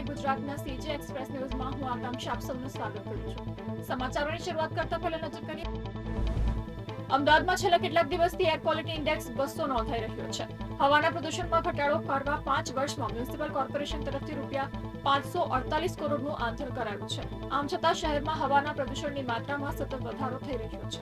અને ગુજરાતના CJ express ન્યૂઝમાં હું આકાંક્ષા આપ સૌનું સ્વાગત કરું છું. સમાચારોની શરૂઆત કરતા પહેલા નજર કરીએ. અમદાવાદમાં છેલ્લા કેટલાક દિવસથી એર ક્વોલિટી ઇન્ડેક્સ બસો નોંધાઈ રહ્યો છે. હવાના પ્રદૂષણમાં ઘટાડો કરવા પાંચ વર્ષમાં મ્યુનિસિપલ કોર્પોરેશન તરફથી રૂપિયા પાંચસો અડતાલીસ કરોડનું આંતર કરાયું છે. આમ છતાં શહેરમાં હવાના પ્રદૂષણની માત્રામાં સતત વધારો થઈ રહ્યો છે.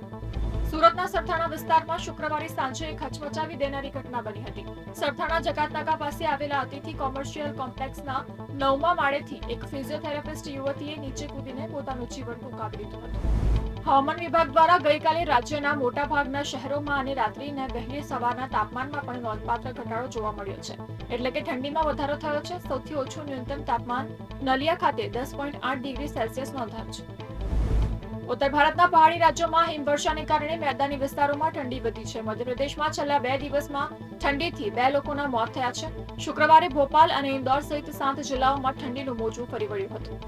સુરતના સરથાણા વિસ્તારમાં શુક્રવારે સાંજે એક હચમચાવી દેનારી ઘટના બની હતી. સરથાણા જકાતનાકા પાસે આવેલા અતિથિ કોમર્શિયલ કોમ્પ્લેક્સના નવમા માળેથી એક ફિઝિયોથેરાપિસ્ટ યુવતીએ નીચે કૂદીને પોતાનું જીવન ટૂંકાવી દીધું હતું. હવામાન વિભાગ દ્વારા ગઈકાલે રાજ્યના મોટાભાગના શહેરોમાં અને રાત્રિને વહેલી સવારના તાપમાનમાં પણ નોંધપાત્ર ઘટાડો જોવા મળ્યો છે. એટલે કે ઠંડીમાં વધારો થયો છે. સૌથી ઓછું ન્યૂનતમ તાપમાન નલિયા ખાતે દસ પોઈન્ટ આઠ ડિગ્રી સેલ્સિયસ નોંધાયું છે. ઉત્તર ભારતના પહાડી રાજ્યોમાં હિમવર્ષાને કારણે મેદાની વિસ્તારોમાં ઠંડી વધી છે. મધ્યપ્રદેશમાં છેલ્લા બે દિવસમાં ઠંડીથી બે લોકોના મોત થયા છે. શુક્રવારે ભોપાલ અને ઇન્દોર સહિત સાત જિલ્લાઓમાં ઠંડીનું મોજું ફરી વળ્યું હતું.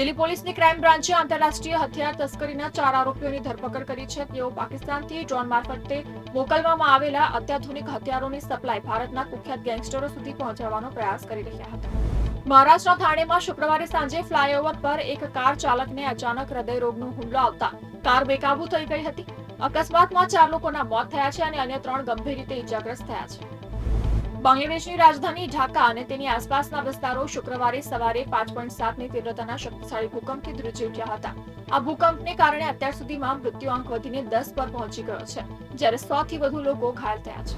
દિલ્હી પોલીસની ક્રાઇમ બ્રાન્ચે આંતરરાષ્ટ્રીય હથિયાર તસ્કરીના ચાર આરોપીઓની ધરપકડ કરી છે. તેઓ પાકિસ્તાનથી ડ્રોન મારફતે મોકલવામાં આવેલા અત્યાધુનિક હથિયારોની સપ્લાય ભારતના કુખ્યાત ગેંગસ્ટરો સુધી પહોંચાડવાનો પ્રયાસ કરી રહ્યા હતા. મહારાષ્ટ્રના થાણેમાં શુક્રવારે સાંજે ફ્લાયઓવર પર એક કાર ચાલકને અચાનક હૃદયરોગનો હુમલો આવતા કાર બેકાબુ થઈ ગઈ હતી. અકસ્માતમાં ચાર લોકોના મોત થયા છે અને અન્ય ત્રણ ગંભીર રીતે ઇજાગ્રસ્ત થયા છે. બાંગ્લાદેશની રાજધાની ઢાકા અને તેની આસપાસના વિસ્તારો શુક્રવારે સવારે પાંચ પોઈન્ટ સાતની તીવ્રતાના શક્તિશાળી ભૂકંપથી ધ્રુજી ઉઠ્યા હતા. આ ભૂકંપને કારણે અત્યાર સુધીમાં મૃત્યુઆંક વધીને દસ પર પહોંચી ગયો છે, જ્યારે સો થી વધુ લોકો ઘાયલ થયા છે.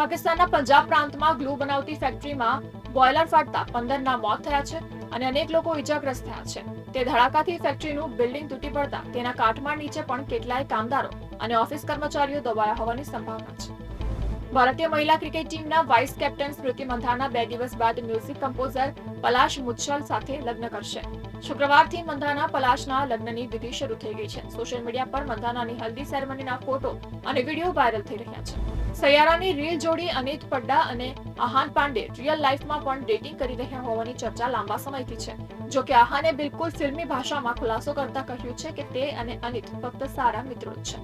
પાકિસ્તાનના પંજાબ પ્રાંતમાં ગ્લુ બનાવતી ફેક્ટરીમાં બોઇલર ફાટતા પંદરના મોત થયા છે અને અનેક લોકો ઇજાગ્રસ્ત થયા છે. તે ધડાકાથી ફેક્ટરીનું બિલ્ડિંગ તૂટી પડતા તેના કાટમાળ નીચે પણ કેટલાય કામદારો અને ઓફિસ કર્મચારીઓ દબાયા હોવાની સંભાવના છે. ભારતીય મહિલા ક્રિકેટ ટીમના વાઇસ કેપ્ટન સ્મૃતિ મંધાના બે દિવસ બાદ મ્યુઝિક કમ્પોઝર પલાશ મુચ્છલ સાથે લગ્ન કરશે. શુક્રવારથી મંધાના પલાશના લગ્નની વિધિ શરૂ થઈ ગઈ છે. સોશિયલ મીડિયા પર મંધાનાની હલ્દી સેરેમનીના ફોટો અને વીડિયો વાયરલ થઈ રહ્યા છે. સૈયારાની રીલ જોડી અનિત પડ્ડા અને આહાન પાંડે રિયલ લાઈફમાં પણ ડેટિંગ કરી રહ્યા હોવાની ચર્ચા લાંબા સમયથી છે. જો કે આહાને બિલકુલ ફિલ્મી ભાષામાં ખુલાસો કરતા કહ્યું છે કે તે અને અનિત ફક્ત સારા મિત્રો જ છે.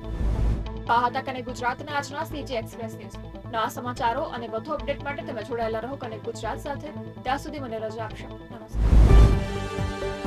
પાહતક અને ગુજરાતના આજના સીજી એક્સપ્રેસ ન્યૂઝ. નવા સમાચારો અને વધુ અપડેટ માટે તમે જોડાયેલા રહો અને ગુજરાત સાથે. ત્યાં સુધી મને રજા આપશો. નમસ્કાર.